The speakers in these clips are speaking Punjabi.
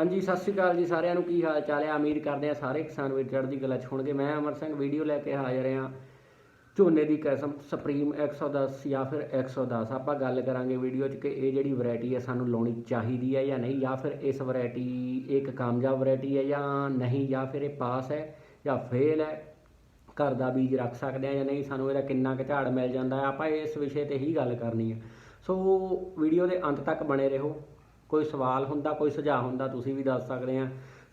ਹਾਂਜੀ, ਸਤਿ ਸ਼੍ਰੀ ਅਕਾਲ ਜੀ ਸਾਰਿਆਂ ਨੂੰ। ਕੀ ਹਾਲ ਚਾਲ ਹੈ? ਉਮੀਦ ਕਰਦੇ ਆ ਸਾਰੇ ਕਿਸਾਨ ਵੀਰ ਚੜ੍ਹਦੀ ਕਲਾ ਚ ਹੋਣਗੇ। ਮੈਂ ਅਮਰ ਸਿੰਘ, ਵੀਡੀਓ ਲੈ ਕੇ ਹਾਜ਼ਰ ਹਾਂ। ਝੋਨੇ ਦੀ ਕਿਸਮ ਸੁਪਰੀਮ 110 ਜਾਂ ਫਿਰ 110 ਆਪਾਂ ਗੱਲ ਕਰਾਂਗੇ ਵੀਡੀਓ 'ਚ ਕਿ ਇਹ ਜਿਹੜੀ ਵੈਰਾਈਟੀ ਹੈ ਸਾਨੂੰ ਲਾਉਣੀ ਚਾਹੀਦੀ ਹੈ ਜਾਂ ਨਹੀਂ, ਜਾਂ ਫਿਰ ਇਸ ਵੈਰਾਈਟੀ ਇੱਕ ਕਾਮਯਾਬ ਵੈਰਾਈਟੀ ਹੈ ਜਾਂ ਨਹੀਂ, ਜਾਂ ਫਿਰ ਇਹ ਪਾਸ ਹੈ ਜਾਂ ਫੇਲ ਹੈ। ਘਰ ਦਾ ਬੀਜ ਰੱਖ ਸਕਦੇ ਆ ਜਾਂ ਨਹੀਂ, ਸਾਨੂੰ ਇਹਦਾ ਕਿੰਨਾ ਕੁ ਝਾੜ ਮਿਲ ਜਾਂਦਾ ਹੈ। ਆਪਾਂ ਇਸ ਵਿਸ਼ੇ ਤੇ ਹੀ ਗੱਲ ਕਰਨੀ ਹੈ। ਸੋ ਵੀਡੀਓ ਦੇ ਅੰਤ ਤੱਕ ਬਣੇ ਰਹੋ। ਕੋਈ ਸਵਾਲ ਹੁੰਦਾ, ਕੋਈ ਸੁਝਾਅ ਹੁੰਦਾ, ਤੁਸੀਂ ਵੀ ਦੱਸ ਸਕਦੇ ਆ।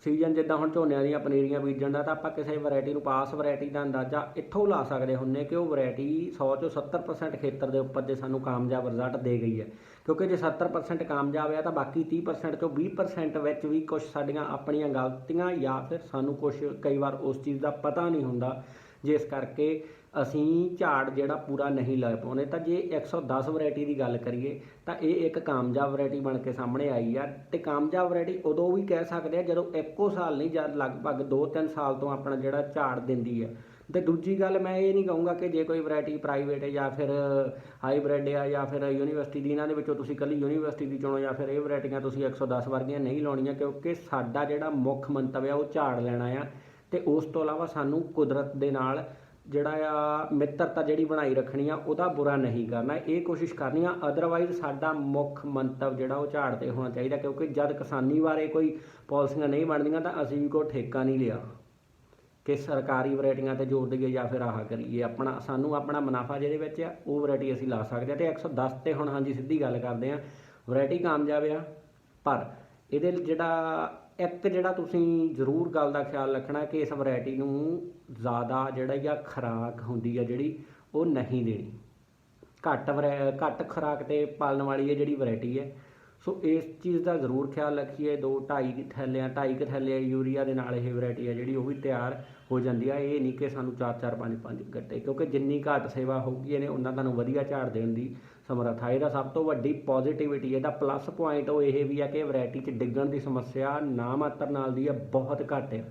ਸੀਜ਼ਨ ਜਿੱਦਾਂ ਹੁਣ ਝੋਨਿਆਂ ਦੀਆਂ ਪਨੀਰੀਆਂ ਬੀਜਣ ਦਾ, ਤਾਂ ਆਪਾਂ ਕਿਸੇ ਵੈਰਾਈਟੀ ਨੂੰ ਪਾਸ ਵੈਰਾਈਟੀ ਦਾ ਅੰਦਾਜ਼ਾ ਇੱਥੋਂ ਲਾ ਸਕਦੇ ਹੁੰਨੇ ਕਿ ਉਹ ਵੈਰਾਈਟੀ 100 ਚੋਂ 70% ਖੇਤਰ ਦੇ ਉੱਪਰ ਜੇ ਸਾਨੂੰ ਕਾਮਯਾਬ ਰਿਜ਼ਲਟ ਦੇ ਗਈ ਹੈ। ਕਿਉਂਕਿ ਜੇ 70% ਕਾਮਯਾਬ ਆ, ਤਾਂ ਬਾਕੀ 30% ਚੋਂ 20% ਵਿੱਚ ਵੀ ਕੁਝ ਸਾਡੀਆਂ ਆਪਣੀਆਂ ਗਲਤੀਆਂ ਜਾਂ ਫਿਰ ਸਾਨੂੰ ਕੁਝ ਕਈ ਵਾਰ ਉਸ ਚੀਜ਼ ਦਾ ਪਤਾ ਨਹੀਂ ਹੁੰਦਾ। ਜਿਸ ਕਰਕੇ ਅਸੀਂ ਝਾੜ ਜਿਹੜਾ ਪੂਰਾ ਨਹੀਂ ਲੈ ਪਾਉਂਦੇ। ਤਾਂ ਜੇ 110 ਵੈਰਾਈਟੀ ਦੀ ਗੱਲ ਕਰੀਏ, ਤਾਂ ਇਹ ਇੱਕ ਕਾਮਯਾਬ ਵੈਰਾਈਟੀ ਬਣ ਕੇ ਸਾਹਮਣੇ ਆਈ ਆ। ਤੇ ਕਾਮਯਾਬ ਵੈਰਾਈਟੀ ਉਦੋਂ ਵੀ ਕਹਿ ਸਕਦੇ ਆ ਜਦੋਂ ਇੱਕੋ ਸਾਲ ਨਹੀਂ ਜਦ ਲਗਭਗ 2-3 ਸਾਲ ਤੋਂ ਆਪਣਾ ਜਿਹੜਾ ਝਾੜ ਦਿੰਦੀ ਆ। ਤੇ ਦੂਜੀ ਗੱਲ ਮੈਂ ਇਹ ਨਹੀਂ ਕਹੂੰਗਾ ਕਿ ਜੇ ਕੋਈ ਵੈਰਾਈਟੀ ਪ੍ਰਾਈਵੇਟ ਹੈ ਜਾਂ ਫਿਰ ਹਾਈਬ੍ਰਿਡ ਹੈ ਜਾਂ ਫਿਰ ਯੂਨੀਵਰਸਿਟੀ ਦੀ, ਇਹਨਾਂ ਦੇ ਵਿੱਚੋਂ ਤੁਸੀਂ ਕੱਲੀ ਯੂਨੀਵਰਸਿਟੀ ਦੀ ਚੁਣੋ ਜਾਂ ਫਿਰ ਇਹ ਵੈਰਾਈਟੀਆਂ ਤੁਸੀਂ 110 ਵਰਗੀਆਂ ਨਹੀਂ ਲਾਉਣੀਆਂ, ਕਿਉਂਕਿ ਸਾਡਾ ਜਿਹੜਾ ਮੁੱਖ ਮੰਤਵ ਹੈ ਉਹ ਝਾੜ ਲੈਣਾ ਆ। ਤੇ ਉਸ ਤੋਂ ਇਲਾਵਾ ਸਾਨੂੰ ਕੁਦਰਤ ਦੇ ਨਾਲ ਜਿਹੜਾ ਆ ਮਿੱਤਰਤਾ ਜਿਹੜੀ ਬਣਾਈ ਰੱਖਣੀ ਆ, ਉਹਦਾ ਬੁਰਾ ਨਹੀਂ ਕਰਨਾ। ਇਹ ਕੋਸ਼ਿਸ਼ ਕਰਨੀ ਆ ਅਦਰਵਾਈਜ਼ ਸਾਡਾ ਮੁੱਖ ਮੰਤਵ ਜਿਹੜਾ ਉਹ ਝਾੜ ਤੇ ਹੋਣਾ ਚਾਹੀਦਾ, ਕਿਉਂਕਿ ਜਦ ਕਿਸਾਨੀ ਬਾਰੇ ਕੋਈ ਪਾਲਿਸੀਆਂ ਨਹੀਂ ਬਣਦੀਆਂ, ਤਾਂ ਅਸੀਂ ਵੀ ਕੋਈ ਠੇਕਾ ਨਹੀਂ ਲਿਆ। ਕਿ ਸਰਕਾਰੀ ਵੈਰਾਈਟੀਆਂ ਤੇ ਜ਼ੋਰ ਦਈਏ ਜਾਂ ਫਿਰ ਆਹ ਕਰੀਏ। ਆਪਣਾ, ਸਾਨੂੰ ਆਪਣਾ ਮੁਨਾਫਾ ਜਿਹਦੇ ਵਿੱਚ ਆ, ਉਹ ਵੈਰਾਈਟੀ ਅਸੀਂ ਲਾ ਸਕਦੇ ਆ। ਤੇ 110 ਤੇ ਹੁਣ ਹਾਂਜੀ ਸਿੱਧੀ ਗੱਲ ਕਰਦੇ ਆ, ਵੈਰਾਈਟੀ ਕਾਮਯਾਬ ਆ, ਪਰ ਇਹਦੇ ਜਿਹੜਾ ਇੱਕ ਜਿਹੜਾ ਤੁਸੀਂ ਜ਼ਰੂਰ ਗੱਲ ਦਾ ਖਿਆਲ ਰੱਖਣਾ ਕਿ ਇਸ ਵੈਰਾਈਟੀ ਨੂੰ ਜ਼ਿਆਦਾ ਜਿਹੜਾ ਆ ਖਰਾਕ ਹੁੰਦੀ ਆ ਜਿਹੜੀ ਉਹ ਨਹੀਂ ਦੇਣੀ। ਘੱਟ ਵਰੈ- ਘੱਟ ਖੁਰਾਕ ਤੇ ਪਾਲਣ ਵਾਲੀ ਹੈ ਜਿਹੜੀ ਵੈਰਾਈਟੀ ਹੈ ਸੋ ਇਸ ਚੀਜ਼ ਦਾ ਜ਼ਰੂਰ ਖਿਆਲ ਰੱਖੀਏ, ਦੋ 2.5 ਥੈਲਿਆਂ 2.5 ਥੈਲਿਆਂ ਯੂਰੀਆ ਦੇ ਨਾਲ ਇਹ ਵੈਰਾਈਟੀ ਹੈ ਜਿਹੜੀ ਉਹ ਵੀ ਤਿਆਰ ਹੋ ਜਾਂਦੀ ਆ। ਇਹ ਨਹੀਂ ਕਿ ਸਾਨੂੰ 4 4 5 5 ਗੱਟੇ, ਕਿਉਂਕਿ ਜਿੰਨੀ ਘੱਟ ਸੇਵਾ ਹੋਊਗੀ ਇਹਨੇ ਉਹਨਾਂ ਤੁਹਾਨੂੰ ਵਧੀਆ ਝਾੜ ਦੇਣ ਦੀ ਸਮਰੱਥਾ। ਇਹਦਾ ਸਭ ਤੋਂ ਵੱਡੀ ਪੋਜ਼ਿਟਿਵਿਟੀ ਇਹਦਾ ਪਲੱਸ ਪੁਆਇੰਟ ਉਹ ਇਹ ਵੀ ਆ ਕਿ ਵੈਰਾਈਟੀ 'ਚ ਡਿੱਗਣ ਦੀ ਸਮੱਸਿਆ ਨਾ ਮਾਤਰ ਨਾਲ ਦੀ ਆ, ਬਹੁਤ ਘੱਟ ਆ।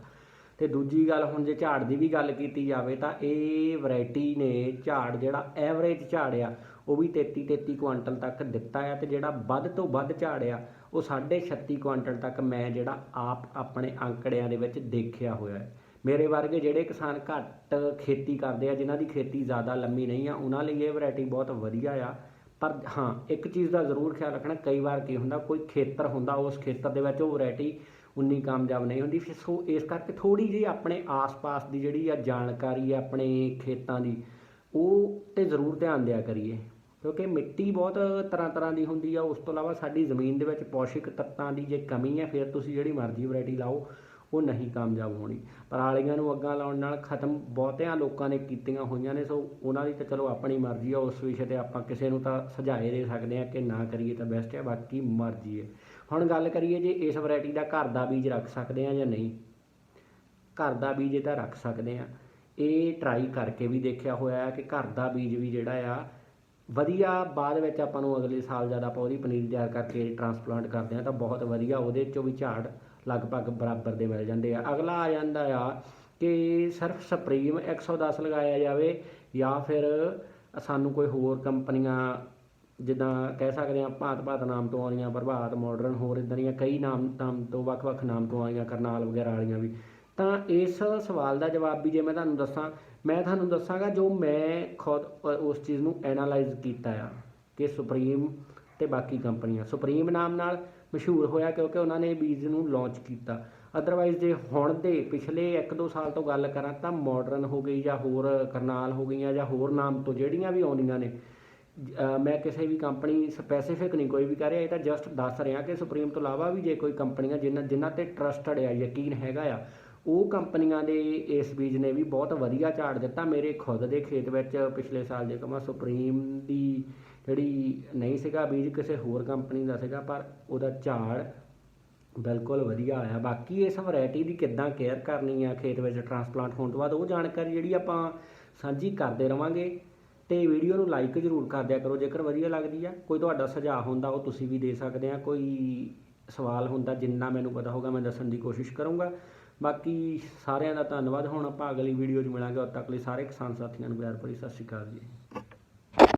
ਤੇ ਦੂਜੀ ਗੱਲ ਹੁਣ ਜੇ ਝਾੜ ਦੀ ਵੀ ਗੱਲ ਕੀਤੀ ਜਾਵੇ ਤਾਂ ਇਹ ਵੈਰਾਈਟੀ ਨੇ ਝਾੜ ਜਿਹੜਾ ਐਵਰੇਜ ਝਾੜ ਆ, ਉਹ ਵੀ 33 33 ਕੁਆਂਟਲ ਤੱਕ ਦਿੱਤਾ ਆ ਤੇ ਜਿਹੜਾ ਵੱਧ ਤੋਂ ਵੱਧ ਝਾੜ ਆ, ਉਹ 36 ਕੁਆਂਟਲ ਤੱਕ ਮੈਂ ਜਿਹੜਾ ਆਪ ਆਪਣੇ ਅੰਕੜਿਆਂ ਦੇ ਵਿੱਚ ਦੇਖਿਆ ਹੋਇਆ ਹੈ। ਮੇਰੇ ਵਰਗੇ ਜਿਹੜੇ ਕਿਸਾਨ ਘੱਟ ਖੇਤੀ ਕਰਦੇ ਆ, ਜਿਨ੍ਹਾਂ ਦੀ ਖੇਤੀ ਜ਼ਿਆਦਾ ਲੰਮੀ ਨਹੀਂ ਆ, ਉਹਨਾਂ ਲਈ ਇਹ ਵੈਰਾਈਟੀ ਬਹੁਤ ਵਧੀਆ ਆ। ਪਰ ਹਾਂ, ਇੱਕ ਚੀਜ਼ ਦਾ ਜ਼ਰੂਰ ਖਿਆਲ ਰੱਖਣਾ, ਕਈ ਵਾਰ ਕੀ ਹੁੰਦਾ, ਕੋਈ ਖੇਤਰ ਹੁੰਦਾ, ਉਸ ਖੇਤਰ ਦੇ ਵਿੱਚ ਉਹ ਵੈਰਾਈਟੀ ਉਨੀ ਕਾਮਯਾਬ ਨਹੀਂ ਹੁੰਦੀ। ਫਿਰ ਸੋ ਇਸ ਕਰਕੇ ਥੋੜੀ ਜਿਹੀ ਆਪਣੇ ਆਸ-ਪਾਸ ਦੀ ਜਿਹੜੀ ਆ ਜਾਣਕਾਰੀ ਆ, ਆਪਣੇ ਖੇਤਾਂ ਦੀ, ਉਹ ਤੇ ਜ਼ਰੂਰ ਧਿਆਨ ਦਿਆ ਕਰੀਏ। ਕਿਉਂਕਿ ਮਿੱਟੀ ਬਹੁਤ ਤਰ੍ਹਾਂ ਤਰ੍ਹਾਂ ਦੀ ਹੁੰਦੀ ਆ। ਉਸ ਤੋਂ ਇਲਾਵਾ ਸਾਡੀ ਜ਼ਮੀਨ ਦੇ ਵਿੱਚ ਪੌਸ਼ਿਕ ਤੱਤਾਂ ਦੀ ਜੇ ਕਮੀ ਹੈ ਫਿਰ ਤੁਸੀਂ ਜਿਹੜੀ ਮਰਜ਼ੀ ਵੈਰਾਈਟੀ ਲਾਓ ਉਹ ਨਹੀਂ ਕਾਮਯਾਬ ਹੋਣੀ। ਪਰਾਲੀਆਂ ਨੂੰ ਅੱਗਾਂ ਲਾਉਣ ਨਾਲ ਖਤਮ ਬਹੁਤਿਆਂ ਲੋਕਾਂ ਨੇ ਕੀਤੀਆਂ ਹੋਈਆਂ ਨੇ, ਸੋ ਉਹਨਾਂ ਦੀ ਤਾਂ ਚਲੋ ਆਪਣੀ ਮਰਜ਼ੀ ਆ, ਉਸ ਵਿਸ਼ੇ ਤੇ ਆਪਾਂ ਕਿਸੇ ਨੂੰ ਤਾਂ ਸੁਝਾਏ ਦੇ ਸਕਦੇ ਆ ਕਿ ਨਾ ਕਰੀਏ ਤਾਂ ਬੈਸਟ ਹੈ ਬਾਕੀ ਮਰਜ਼ੀ ਹੈ ਹੁਣ ਗੱਲ ਕਰੀਏ ਜੇ ਇਸ ਵੈਰਾਈਟੀ ਦਾ ਘਰ ਦਾ ਬੀਜ ਰੱਖ ਸਕਦੇ ਆ ਜਾਂ ਨਹੀਂ। ਘਰ ਦਾ ਬੀਜ ਤਾਂ ਰੱਖ ਸਕਦੇ ਆ। ਇਹ ਟਰਾਈ ਕਰਕੇ ਵੀ ਦੇਖਿਆ ਹੋਇਆ ਹੈ ਕਿ ਘਰ ਦਾ ਬੀਜ ਵੀ ਜਿਹੜਾ ਆ, ਵਧੀਆ ਬਾਅਦ ਵਿੱਚ ਆਪਾਂ ਨੂੰ ਅਗਲੇ ਸਾਲ ਜਦ ਆਪਾਂ ਉਹਦੀ ਪਨੀਰੀ ਤਿਆਰ ਕਰਕੇ ਟਰਾਂਸਪਲਾਂਟ ਕਰਦੇ ਆ ਤਾਂ ਬਹੁਤ ਵਧੀਆ, ਉਹਦੇ ਚੋਂ ਵੀ ਝਾੜ ਲਗਭਗ ਬਰਾਬਰ ਦੇ ਮਿਲ ਜਾਂਦੇ ਆ। ਅਗਲਾ ਆ ਜਾਂਦਾ ਆ ਕਿ ਸਿਰਫ ਸੁਪਰੀਮ 110 ਲਗਾਇਆ ਜਾਵੇ ਜਾਂ ਫਿਰ ਸਾਨੂੰ ਕੋਈ ਹੋਰ ਕੰਪਨੀਆਂ, ਜਿੱਦਾਂ ਕਹਿ ਸਕਦੇ ਆ ਭਾਂਤ ਭਾਂਤ ਨਾਮ ਤੋਂ ਆਉਂਦੀਆਂ, ਪ੍ਰਭਾਤ ਮਾਡਰਨ ਹੋਰ ਇਦਾਂ ਦੀਆਂ ਕਈ ਨਾਮ ਨਾਮ ਤੋਂ ਵੱਖ-ਵੱਖ ਨਾਮ ਤੋਂ ਆਈਆਂ, ਕਰਨਾਲ ਵਗੈਰਾ ਵਾਲੀਆਂ ਵੀ। ਤਾਂ ਇਸ ਸਵਾਲ ਦਾ ਜਵਾਬ ਵੀ ਜੇ ਮੈਂ ਤੁਹਾਨੂੰ ਦੱਸਾਂ, ਮੈਂ ਤੁਹਾਨੂੰ ਦੱਸਾਂਗਾ ਜੋ ਮੈਂ ਖੁਦ ਉਸ ਚੀਜ਼ ਨੂੰ ਐਨਾਲਾਈਜ਼ ਕੀਤਾ ਆ ਕਿ ਸੁਪਰੀਮ ਤੇ ਬਾਕੀ ਕੰਪਨੀਆਂ। ਸੁਪਰੀਮ ਨਾਮ ਨਾਲ ਮਸ਼ਹੂਰ ਹੋਇਆ ਕਿਉਂਕਿ ਉਹਨਾਂ ਨੇ ਬੀਜ ਨੂੰ ਲਾਂਚ ਕੀਤਾ। ਅਦਰਵਾਈਜ਼ ਜੇ ਹੁਣ ਦੇ ਪਿਛਲੇ 1-2 ਸਾਲ ਤੋਂ ਗੱਲ ਕਰਾਂ ਤਾਂ ਮਾਡਰਨ ਹੋ ਗਈ ਜਾਂ ਹੋਰ ਕਰਨਾਲ ਹੋ ਗਈਆਂ ਜਾਂ ਹੋਰ ਨਾਮ ਤੋਂ ਜਿਹੜੀਆਂ ਵੀ ਆਉਂਦੀਆਂ ਨੇ ਮੈਂ ਕਿਸੇ ਵੀ ਕੰਪਨੀ ਸਪੈਸੀਫਿਕ ਨਹੀਂ ਕੋਈ ਵੀ ਕਰ ਰਿਹਾ, ਇਹ ਤਾਂ ਜਸਟ ਦੱਸ ਰਿਹਾ ਕਿ ਸੁਪਰੀਮ ਤੋਂ ਇਲਾਵਾ ਵੀ ਜੇ ਕੋਈ ਕੰਪਨੀਆਂ ਜਿਨ੍ਹਾਂ ਜਿਨ੍ਹਾਂ ਤੇ ਟਰਸਟਡ ਆ, ਯਕੀਨ ਹੈਗਾ ਆ ਉਹ ਕੰਪਨੀਆਂ ਦੇ ਇਸ ਬੀਜ ਨੇ ਵੀ ਬਹੁਤ ਵਧੀਆ ਝਾੜ ਦਿੱਤਾ। ਮੇਰੇ ਖੁਦ ਦੇ ਖੇਤ ਵਿੱਚ ਪਿਛਲੇ ਸਾਲ ਜੇ ਕਮਾ ਸੁਪਰੀਮ ਦੀ ਜਿਹੜੀ ਨਹੀਂ ਸੀਗਾ ਬੀਜ, ਕਿਸੇ ਹੋਰ ਕੰਪਨੀ ਦਾ ਸੀਗਾ, ਪਰ ਉਹਦਾ ਝਾੜ ਬਿਲਕੁਲ ਵਧੀਆ ਆਇਆ। ਬਾਕੀ ਇਸ ਵੈਰਾਈਟੀ ਦੀ ਕਿੱਦਾਂ ਕੇਅਰ ਕਰਨੀ ਆ ਖੇਤ ਵਿੱਚ ਟਰਾਂਸਪਲਾਂਟ ਹੋਣ ਤੋਂ ਬਾਅਦ, ਉਹ ਜਾਣਕਾਰੀ ਜਿਹੜੀ ਆਪਾਂ ਸਾਂਝੀ ਕਰਦੇ ਰਵਾਂਗੇ। ਤੇ ਵੀਡੀਓ ਨੂੰ ਲਾਈਕ ਜ਼ਰੂਰ ਕਰ ਦਿਆ ਕਰੋ, ਜੇਕਰ ਵਧੀਆ ਲੱਗਦੀ ਆ। ਕੋਈ ਤੁਹਾਡਾ ਸੁਝਾਅ ਹੁੰਦਾ, ਉਹ ਤੁਸੀਂ ਵੀ ਦੇ ਸਕਦੇ ਆ। ਕੋਈ ਸਵਾਲ ਹੁੰਦਾ, ਜਿੰਨਾ ਮੈਨੂੰ ਪਤਾ ਹੋਗਾ ਮੈਂ ਦੱਸਣ ਦੀ ਕੋਸ਼ਿਸ਼ ਕਰੂੰਗਾ। ਬਾਕੀ ਸਾਰਿਆਂ ਦਾ ਧੰਨਵਾਦ। ਹੁਣ ਆਪਾਂ ਅਗਲੀ ਵੀਡੀਓ 'ਚ ਮਿਲਾਂਗੇ। ਉਦ ਤੱਕ ਲਈ ਸਾਰੇ ਕਿਸਾਨ ਸਾਥੀਆਂ ਨੂੰ ਪਿਆਰ ਭਰੀ ਸਤਿ ਸ਼੍ਰੀ ਅਕਾਲ ਜੀ।